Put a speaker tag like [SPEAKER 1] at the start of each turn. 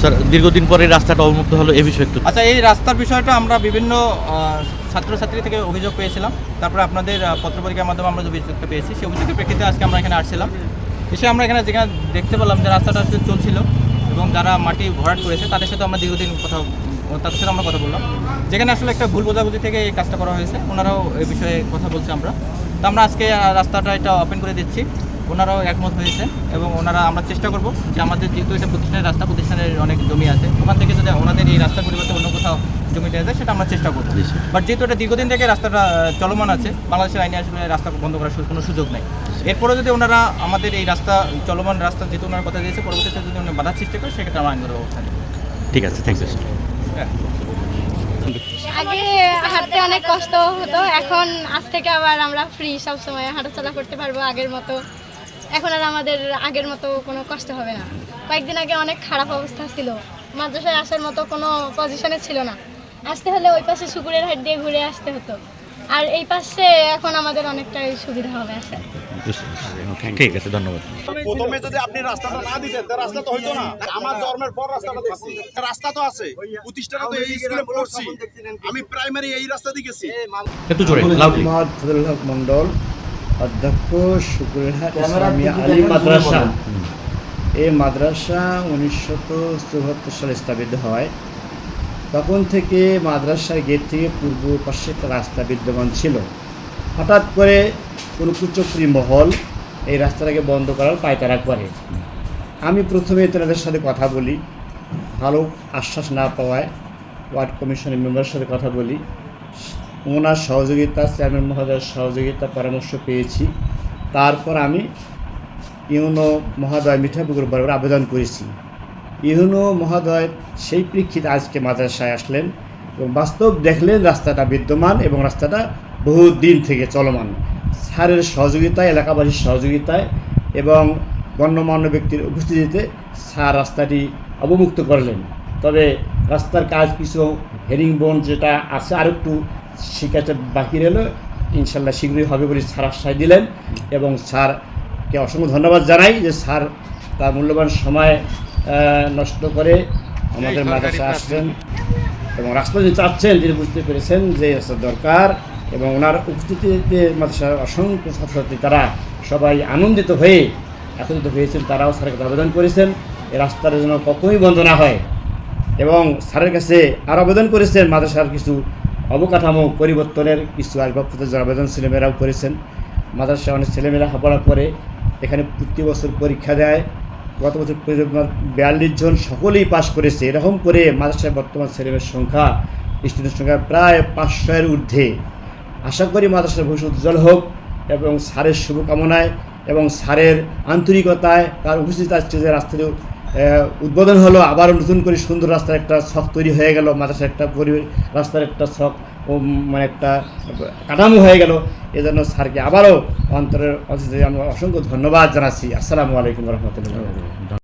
[SPEAKER 1] Sir, দীর্ঘদিন পরে রাস্তাটা অবমুক্ত হলো, এ বিষয়ে একটু
[SPEAKER 2] আচ্ছা এই রাস্তার বিষয়টা আমরা বিভিন্ন ছাত্রছাত্রী থেকে অভিযোগ পেয়েছিলাম। তারপরে আপনাদের পত্রপত্রিকার মাধ্যমে আমরা যে অভিযোগটা পেয়েছি, সেই অভিযোগের প্রেক্ষিতে আজকে আমরা এখানে আসছিলাম। এসে আমরা এখানে যেখানে দেখতে পেলাম যে রাস্তাটা আসলে চলছিল এবং যারা মাটি ভরাট করেছে, তাদের সাথে আমরা দীর্ঘদিন কথা তাদের সাথে আমরা কথা বললাম। যেখানে আসলে একটা ভুল বোঝাবুঝি থেকে এই কাজটা করা হয়েছে। ওনারাও এই বিষয়ে কথা বলছে আমরা। তো আমরা আজকে রাস্তাটা এটা ওপেন করে দিচ্ছি। ওনারাও একমত হয়েছে এবং ওনারা আমরা চেষ্টা করব যে আমাদের যেহেতু এটা প্রতিষ্ঠানের রাস্তা প্রতিষ্ঠানের অনেক জমি আছে ওখান থেকে যদি ওনাদের এই রাস্তার পরিবর্তে অন্য কোথাও জমি দেওয়া যায় সেটা আমরা চেষ্টা করব। বাট যেহেতু এটা দীর্ঘদিন থেকে রাস্তাটা চলমান আছে বাংলাদেশের আইনে আসলে রাস্তা বন্ধ করার কোনো সুযোগ নেই। এরপরে যদি ওনারা আমাদের এই রাস্তা চলমান রাস্তা যেহেতু ওনারা কথা দিয়েছে পরবর্তীতে যদি ওনারা বাধা সৃষ্টি করে সেক্ষেত্রে আমরা আইনগত ব্যবস্থা
[SPEAKER 1] ঠিক আছে থ্যাংক ইউ
[SPEAKER 2] হ্যাঁ।
[SPEAKER 3] আগে হাঁটতে অনেক কষ্ট হতো এখন আজ থেকে আবার আমরা ফ্রি সব সময় হাঁটাচলা করতে পারব আগের মতো। এখন আর আমাদের আগের মতো কোনো কষ্ট হবে না। কয়েকদিন আগে অনেক খারাপ অবস্থা ছিল। মাদ্রাসায় আসার মতো কোনো পজিশনে ছিল না। আসতে হলে ওই পাশে শুকুরের হাট দিয়ে ঘুরে আসতে হতো। আর এই পাশে এখন আমাদের অনেকটাই সুবিধা হবে আসা
[SPEAKER 1] ঠিক আছে ধন্যবাদ।
[SPEAKER 4] প্রথমে যদি আপনি রাস্তাটা না দিতেন তা রাস্তা তো হইতো না। আমার জন্মের পর রাস্তাটা দেখছি। রাস্তা তো আছে। প্রতিষ্ঠাটা তো এই স্কুলে পড়ছি। আমি প্রাইমারি এই রাস্তা দিয়ে গেছি।
[SPEAKER 1] একটু জোরে লাউডলি
[SPEAKER 5] মন্ডল অধ্যক্ষ শুকুরহাট ইসলামিয়া আলী মাদ্রাসা। এই মাদ্রাসা উনিশশো চুয়াত্তর সালে স্থাপিত হয়। তখন থেকে মাদ্রাসার গেট থেকে পূর্ব পাশে একটা রাস্তা বিদ্যমান ছিল। হঠাৎ করে কোনো কুচক্রী মহল এই রাস্তাটাকে বন্ধ করার পায়তারা করে। আমি প্রথমে তেনাদের সাথে কথা বলি। ভালো আশ্বাস না পাওয়ায় ওয়ার্ড কমিশনের মেম্বারের সাথে কথা বলি। ওনার সহযোগিতা, চেয়ারম্যান মহোদয়ের সহযোগিতা, পরামর্শ পেয়েছি। তারপর আমি ইউনো মহোদয় মিঠাপুকুর বরাবর আবেদন করেছি। ইউনো মহোদয় সেই প্রেক্ষিতে আজকে মাদ্রাসায় আসলেন এবং বাস্তব দেখলেন রাস্তাটা বিদ্যমান এবং রাস্তাটা বহু দিন থেকে চলমান। স্যারের সহযোগিতায় এলাকাবাসীর সহযোগিতায় এবং গণ্যমান্য ব্যক্তির উপস্থিতিতে স্যার রাস্তাটি অবমুক্ত করলেন। তবে রাস্তার কাজ কিছু হেরিং বোন যেটা আছে আর একটু শিকারটা বাকি রইল ইনশাল্লাহ শীঘ্রই হবে বলে স্যার আশ্বাস দিলেন এবং স্যারকে অসংখ্য ধন্যবাদ জানাই যে স্যার তার মূল্যবান সময় নষ্ট করে আমাদের মাদ্রাসায় আসছেন এবং রাস্তা যে চাচ্ছেন তিনি বুঝতে পেরেছেন যে রাস্তা দরকার এবং ওনার উপস্থিতিতে মাদ্রাসার অসংখ্য ছাত্রছাত্রী তারা সবাই আনন্দিত হয়ে একত্রিত হয়েছেন তারাও স্যারের কাছে আবেদন করেছেন। এই রাস্তার যেন কখনোই বন্ধ না হয়। এবং স্যারের কাছে আরও আবেদন করেছেন মাদ্রাসার কিছু অবকাঠামো পরিবর্তনের কিছু আসবাবপত্রের আবেদন ছেলেমেয়েরাও করেছেন। মাদ্রাসা অনেক ছেলেমেয়েরা হাপড়া করে এখানে প্রতি বছর পরীক্ষা দেয়। গত বছর বিয়াল্লিশ জন সকলেই পাশ করেছে। এরকম করে মাদ্রাসায় বর্তমান ছেলেমেয়ের সংখ্যা স্টুডেন্ট সংখ্যা প্রায় পাঁচশোয়ের ঊর্ধ্বে। আশা করি মাদ্রাসার ভবিষ্যৎ উজ্জ্বল হোক এবং স্যারের শুভকামনায় এবং স্যারের আন্তরিকতায় তার উপস্থিত আজকে যে রাস্তাটি আহ, উদ্বোধন হলো, আবার নতুন করে সুন্দর রাস্তার একটা শখ তৈরি হয়ে গেল, মাদ্রাসার একটা পরিবেশ, রাস্তার একটা শখ মানে একটা কাঠামো হয়ে গেল। এজন্য স্যারকে আবারও অন্তরের অন্তরে আমরা অসংখ্য ধন্যবাদ জানাচ্ছি। আসসালামু আলাইকুম রহমতুল্লাহ।